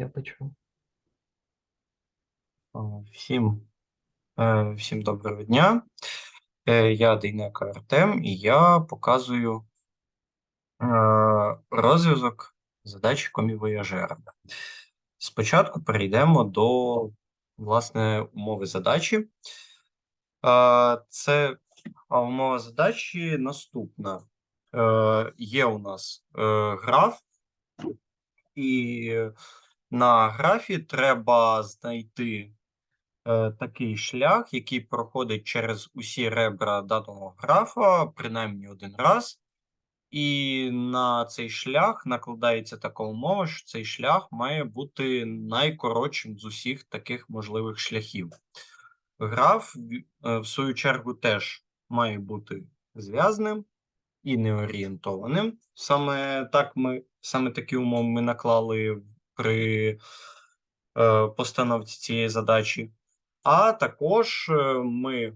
Я почув. Всім, е, всім доброго дня. Е, Я Дейнека Артем, і я показую е, розв'язок задач комівояжера. Спочатку перейдемо до власне умови задачі. Це умова задачі наступна. Є у нас граф, і на графі треба знайти е, такий шлях, який проходить через усі ребра даного графа, принаймні один раз. І на цей шлях накладається така умова, що цей шлях має бути найкоротшим з усіх таких можливих шляхів. Граф, в- е, свою чергу, теж має бути зв'язним і неорієнтованим. Саме так ми, саме такі умови ми наклали при е, постановці цієї задачі. А також е, ми е,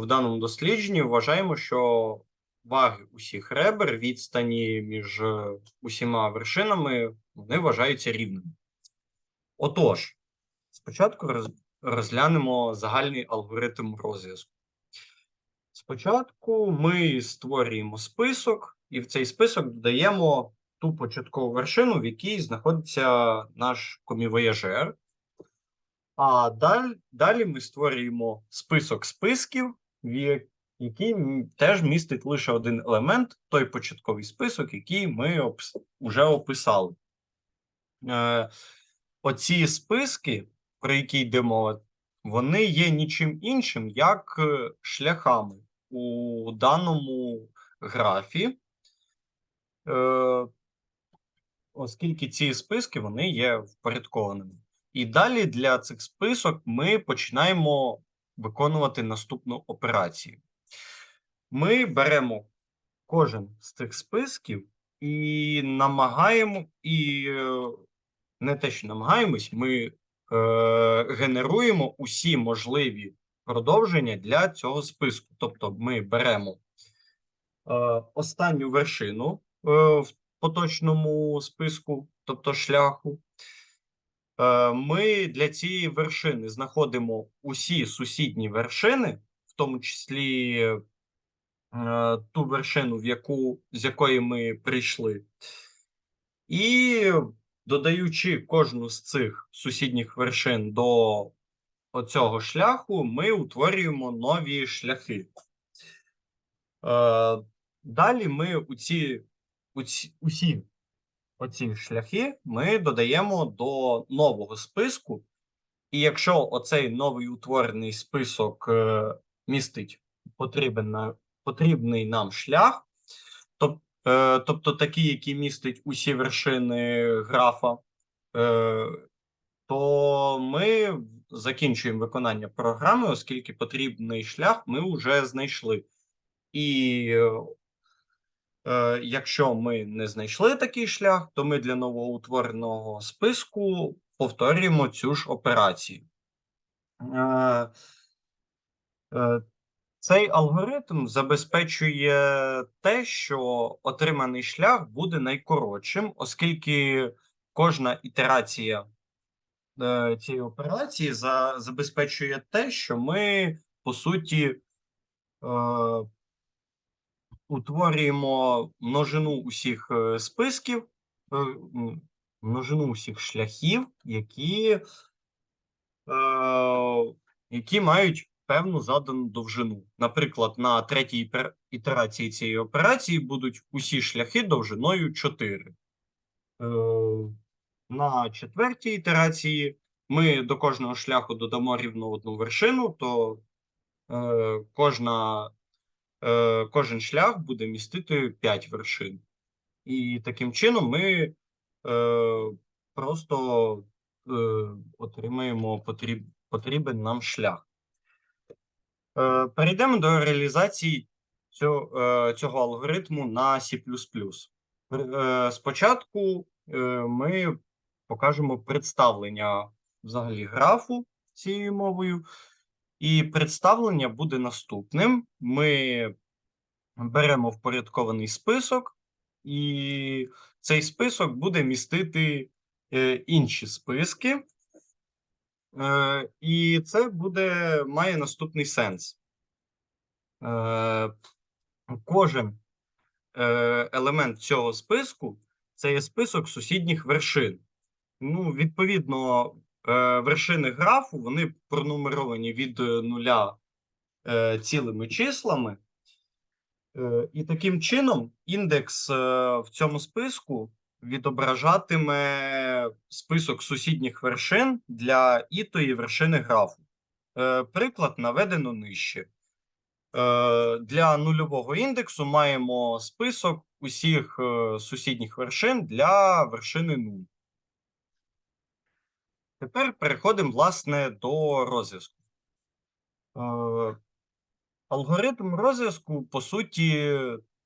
в даному дослідженні вважаємо, що ваги усіх ребер, відстані між усіма вершинами, вони вважаються рівними. Отож, спочатку роз, розглянемо загальний алгоритм розв'язку. Спочатку ми створюємо список, і в цей список додаємо ту початкову вершину, в якій знаходиться наш комівояжер. А далі, далі ми створюємо список списків, який теж містить лише один елемент, той початковий список, який ми вже описали. Е, оці списки, про які йде мова, вони є нічим іншим, як е, шляхами у даному графі, е, оскільки ці списки вони є впорядкованими. І далі для цих список ми починаємо виконувати наступну операцію. Ми беремо кожен з цих списків і намагаємо, і е, не те, що намагаємось, ми е, генеруємо усі можливі продовження для цього списку. Тобто ми беремо е, останню вершину е, в поточному списку, тобто шляху. Е, Ми для цієї вершини знаходимо усі сусідні вершини, в тому числі е, ту вершину, в яку, з якої ми прийшли. І додаючи кожну з цих сусідніх вершин до оцього шляху, ми утворюємо нові шляхи. Е, Далі ми у ці, усі оці шляхи ми додаємо до нового списку. І якщо оцей новий утворений список е, містить потрібен, потрібний нам шлях, е, тобто такий, який містить усі вершини графа, е, то ми закінчуємо виконання програми, оскільки потрібний шлях ми вже знайшли. І якщо ми не знайшли такий шлях, то ми для новоутвореного списку повторюємо цю ж операцію. Е, е, Цей алгоритм забезпечує те, що отриманий шлях буде найкоротшим, оскільки кожна ітерація е, цієї операції забезпечує те, що ми, по суті, е, утворюємо множину усіх е, списків, е, множину усіх шляхів, які, е, які мають певну задану довжину. Наприклад, на третій ітерації цієї операції будуть усі шляхи довжиною 4. Е, на четвертій ітерації ми до кожного шляху додамо рівно одну вершину, то е, кожна, е, кожен шлях буде містити 5 вершин. І таким чином ми е, просто е, отримаємо потріб, потрібен нам шлях. Е, перейдемо до реалізації цього, е, цього алгоритму на C++. Е, спочатку е, ми покажемо представлення взагалі графу цією мовою. І представлення буде наступним. Ми беремо впорядкований список, і цей список буде містити е, інші списки. Е, І це буде має наступний сенс. Е, Кожен елемент цього списку це є список сусідніх вершин. Ну, відповідно, вершини графу вони пронумеровані від е, нуля е, цілими числами. Е, І таким чином індекс е, в цьому списку відображатиме список сусідніх вершин для ітої вершини графу. Е, Приклад наведено нижче. Е, Для нульового індексу маємо список усіх е, сусідніх вершин для вершини 0. Тепер переходимо, власне, до розв'язку. Е, Алгоритм розв'язку, по суті,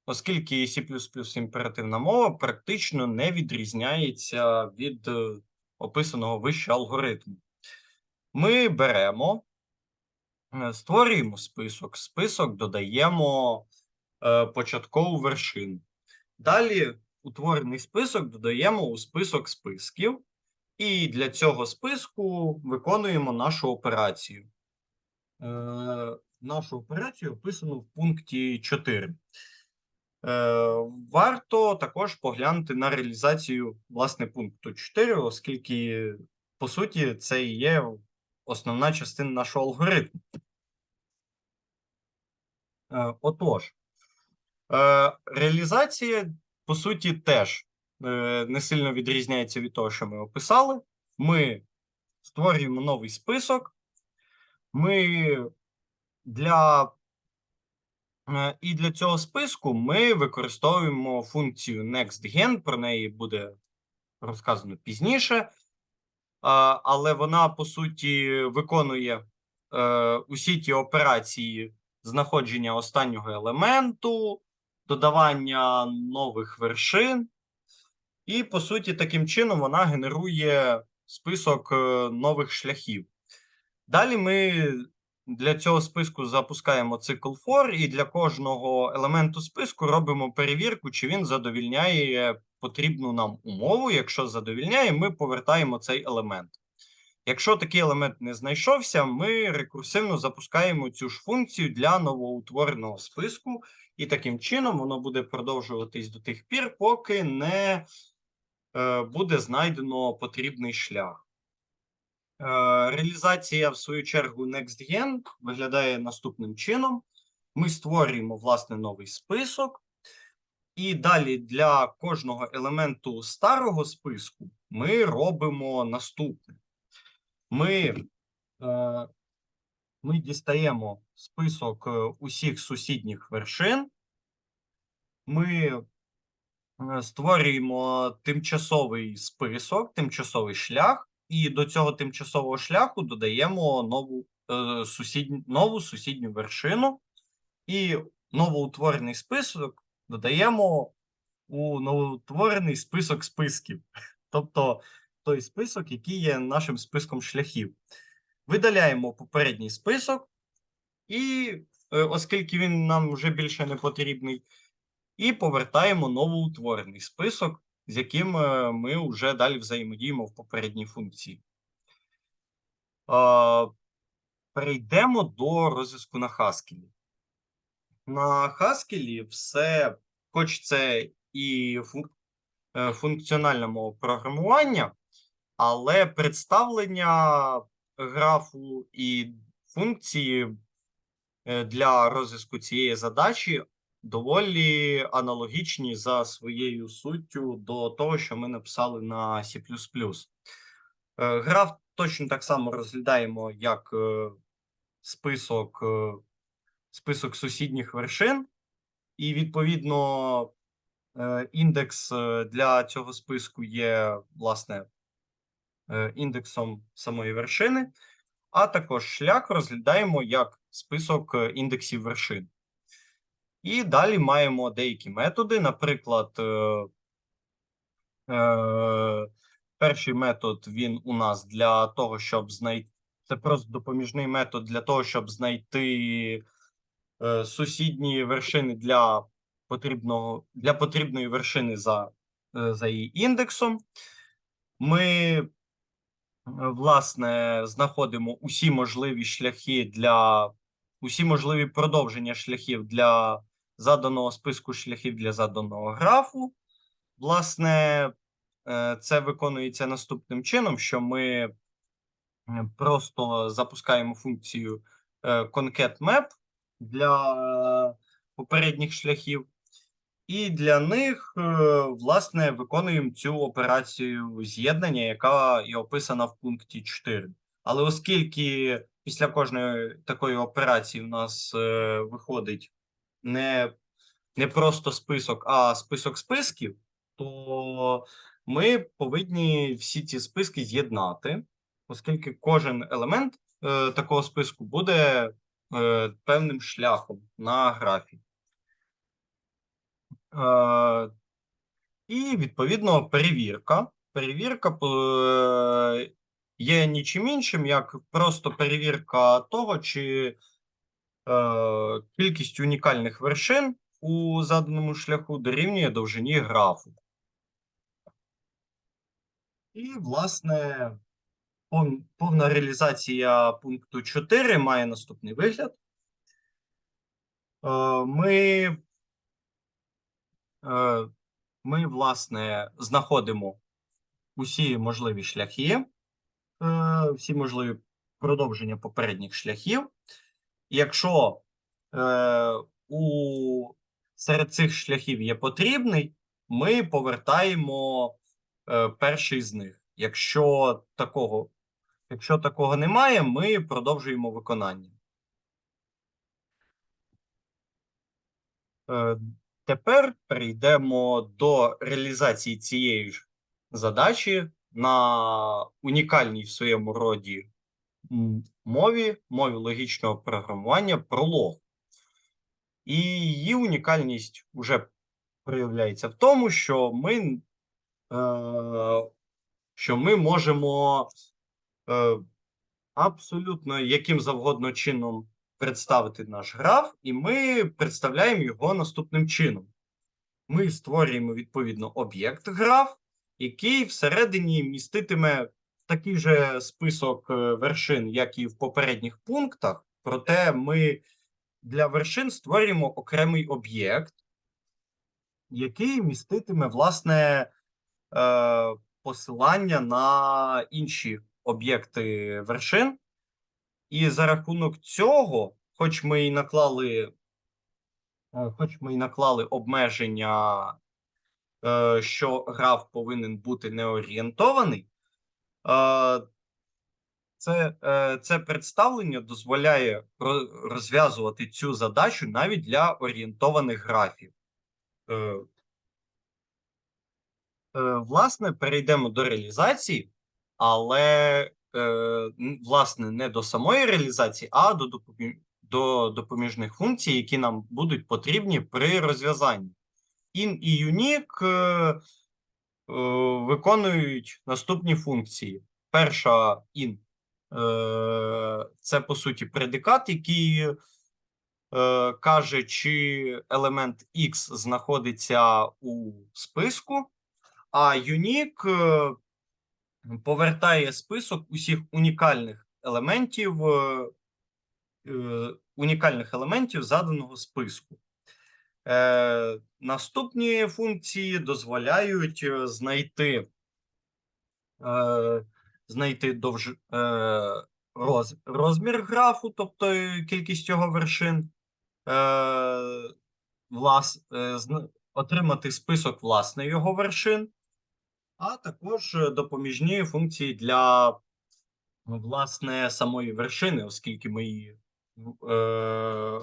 оскільки C++ імперативна мова, практично не відрізняється від е, описаного вище алгоритму. Ми беремо, е, створюємо список, список додаємо початкову вершину. Далі утворений список додаємо у список списків, і для цього списку виконуємо нашу операцію. Е, нашу операцію описано в пункті 4. Е, Варто також поглянути на реалізацію власне пункту 4, оскільки, по суті, це і є основна частина нашого алгоритму. Е, Отож, е, реалізація, по суті, теж не сильно відрізняється від того, що ми описали. Ми створюємо новий список. Ми для е, і для цього списку ми використовуємо функцію NextGen, про неї буде розказано пізніше, але вона по суті виконує е, усі ті операції знаходження останнього елементу, додавання нових вершин, і по суті, таким чином вона генерує список е, нових шляхів. Далі ми для цього списку запускаємо цикл for, і для кожного елементу списку робимо перевірку, чи він задовільняє потрібну нам умову. Якщо задовільняє, ми повертаємо цей елемент. Якщо такий елемент не знайшовся, ми рекурсивно запускаємо цю ж функцію для новоутвореного списку, і таким чином воно буде продовжуватись до тих пір, поки не буде знайдено потрібний шлях. Е, Реалізація, в свою чергу, NextGen виглядає наступним чином. Ми створюємо власне новий список, і далі для кожного елементу старого списку ми робимо наступне. Ми, е, ми дістаємо список е, усіх сусідніх вершин. Ми е, створюємо тимчасовий список, тимчасовий шлях, і до цього тимчасового шляху додаємо нову, е, сусідню, нову сусідню вершину, і новоутворений список додаємо у новоутворений список списків, тобто той список, який є нашим списком шляхів. Видаляємо попередній список, і е, оскільки він нам вже більше не потрібний, і повертаємо новоутворений список, з яким е, ми вже далі взаємодіємо в попередній функції. Перейдемо до розв'язку на Haskell. На Haskell все, хоч це і е, функціональна програмування, але представлення графу і функції е, для розв'язку цієї задачі доволі аналогічні за своєю суттю до того, що ми написали на C++. Е, Граф точно так само розглядаємо як е, список, е, список сусідніх вершин, і відповідно індекс для цього списку є, власне, індексом самої вершини, а також шлях розглядаємо як список індексів вершин. І далі маємо деякі методи. Наприклад, е, е, перший метод він у нас для того, щоб знайти. Це просто допоміжний метод для того, щоб знайти е, сусідні вершини для потрібного для потрібної вершини за, е, за її індексом. ми, е, власне, знаходимо усі можливі шляхи для усі можливі продовження шляхів для заданого списку шляхів для заданого графу. Власне, е, це виконується наступним чином, що ми е, просто запускаємо функцію concat-map для е, попередніх шляхів, і для них, власне, виконуємо цю операцію з'єднання, яка і описана в пункті 4. Але оскільки після кожної такої операції в нас виходить не, не просто список, а список списків, то ми повинні всі ці списки з'єднати, оскільки кожен елемент е, такого списку буде е, певним шляхом на графі. Е, і відповідно перевірка. Перевірка е, є нічим іншим, як просто перевірка того, чи кількість унікальних вершин у заданому шляху дорівнює довжині графу. І, власне, повна реалізація пункту 4 має наступний вигляд. Е, Ми, е, ми, власне, знаходимо усі можливі шляхи, е, всі можливі продовження попередніх шляхів. Якщо е, у серед цих шляхів є потрібний, ми повертаємо е, перший з них. Якщо такого, якщо такого немає, ми продовжуємо виконання. Е, Тепер перейдемо до реалізації цієї ж задачі на унікальній в своєму роді мові, мові логічного програмування пролог. І її унікальність вже проявляється в тому, що ми, е, що ми можемо е, абсолютно яким завгодно чином представити наш граф, і ми представляємо його наступним чином. Ми створюємо відповідно об'єкт граф, який всередині міститиме такий же список е, вершин, як і в попередніх пунктах, проте ми для вершин створюємо окремий об'єкт, який міститиме власне е, посилання на інші об'єкти вершин. І за рахунок цього, хоч ми і наклали, е, хоч ми і наклали обмеження, що граф повинен бути неорієнтований, це, е, це представлення дозволяє розв'язувати цю задачу навіть для орієнтованих графів. Е, е, Власне, перейдемо до реалізації, але власне не до самої реалізації, а до, до допоміжних функцій, які нам будуть потрібні при розв'язанні. In і unique виконують наступні функції. Перша in е, це по суті предикат, який е, каже, чи елемент X знаходиться у списку, а е, повертає список усіх унікальних елементів, е, е, унікальних елементів заданого списку. Е, наступні функції дозволяють е, знайти, е, знайти довж, е, роз, розмір графу, тобто е, кількість його вершин, е, влас, е, отримати список власне його вершин, а також е, допоміжні функції для власне самої вершини, оскільки ми її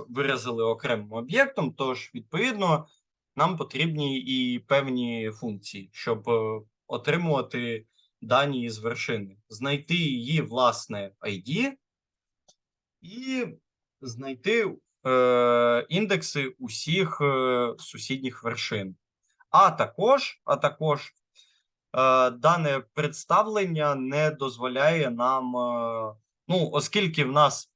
виразили окремим об'єктом, тож відповідно нам потрібні і певні функції, щоб е, отримувати дані з вершини, знайти її власне ID і знайти е, індекси усіх е, сусідніх вершин. А також, а також е, дане представлення не дозволяє нам, е, ну, оскільки в нас е,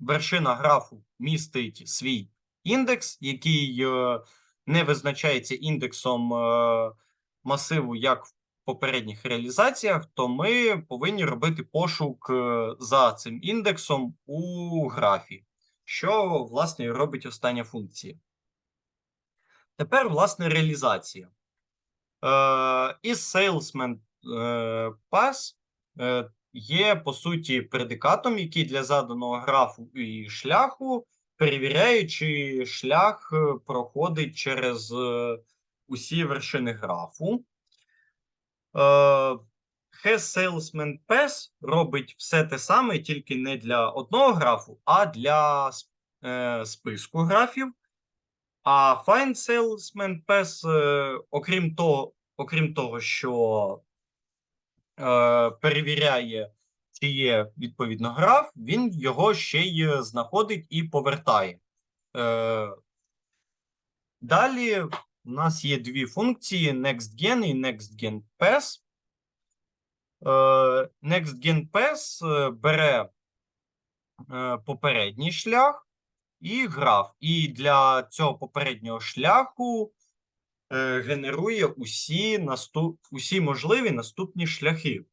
вершина графу містить свій індекс, який е, не визначається індексом е, масиву як в попередніх реалізаціях, то ми повинні робити пошук е, за цим індексом у графі, що, власне, робить остання функція. Тепер, власне, реалізація. Е, із salesman е, pass е, є, по суті, предикатом, який для заданого графу і шляху перевіряє, чи шлях е, проходить через е, усі вершини графу. Е, Has Salesman Pass робить все те саме, тільки не для одного графу, а для списку графів. А Find Salesman Pass, окрім того, окрім того, що перевіряє, чи є відповідно граф, він його ще й знаходить і повертає. Е, далі у нас є дві функції: NextGen і NextGenPass. Е, NextGenPass е, бере е, попередній шлях і граф. І для цього попереднього шляху е, генерує усі, наступ... усі можливі наступні шляхи.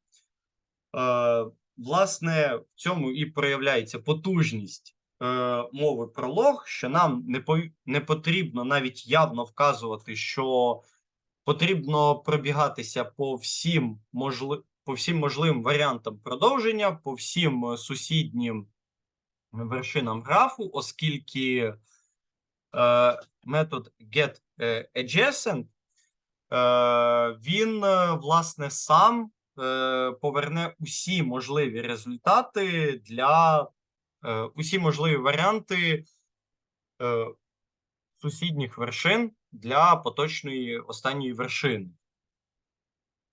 Е, власне, в цьому і проявляється потужність е, мови пролог, що нам не, по... не потрібно навіть явно вказувати, що потрібно пробігатися по всім, можли... по всім можливим варіантам продовження, по всім е, сусіднім вершинам графу, оскільки е, метод get е, adjacent, е, він, е, власне, сам е, поверне усі можливі результати для е, усі можливі варіанти е, сусідніх вершин для поточної останньої вершини.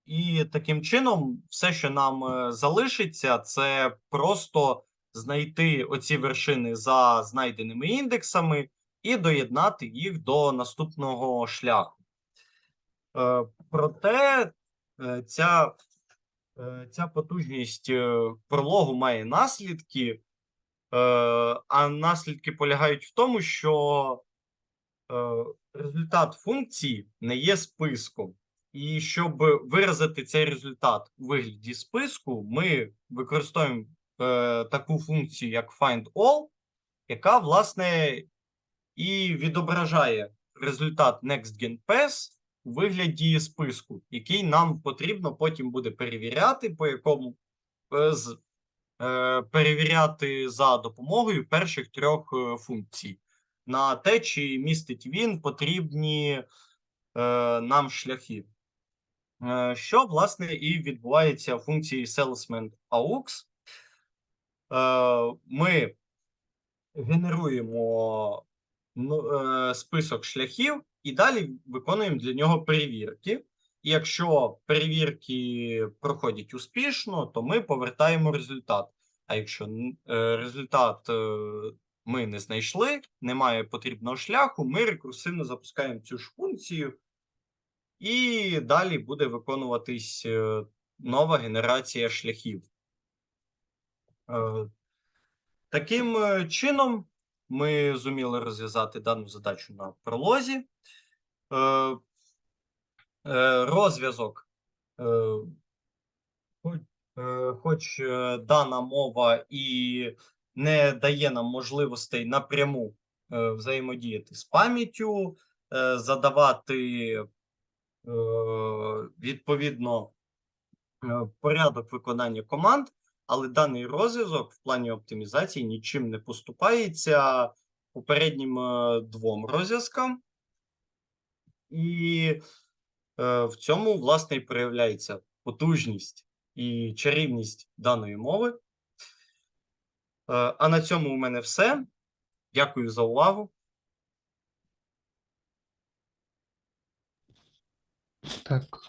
І таким чином, все, що нам е, залишиться, це просто знайти оці вершини за знайденими індексами і доєднати їх до наступного шляху. Е, Проте е, ця, е, ця потужність прологу має наслідки, а наслідки полягають в тому, що результат функції не є списком. І щоб виразити цей результат у вигляді списку, ми використовуємо е, таку функцію, як findAll, яка, власне, і відображає результат NextGenPass у вигляді списку, який нам потрібно потім буде перевіряти, по якому з, е, перевіряти за допомогою перших трьох е, функцій на те, чи містить він потрібні е, нам шляхи. Е, Що, власне, і відбувається в функції salesman aux. Е, Ми генеруємо список шляхів і далі виконуємо для нього перевірки. І якщо перевірки проходять успішно, то ми повертаємо результат. А якщо е, результат е, ми не знайшли, немає потрібного шляху, ми рекурсивно запускаємо цю ж функцію, і далі буде виконуватись е, нова генерація шляхів. Е, Таким е, чином, ми зуміли розв'язати дану задачу на пролозі. Е, е, Розв'язок, е, хоч, дана мова і не дає нам можливостей напряму взаємодіяти з пам'яттю, задавати відповідно порядок виконання команд, але даний розв'язок в плані оптимізації нічим не поступається попереднім е, двом розв'язкам. І е, в цьому, власне, і проявляється потужність і чарівність даної мови. Е, а на цьому у мене все. Дякую за увагу. Так,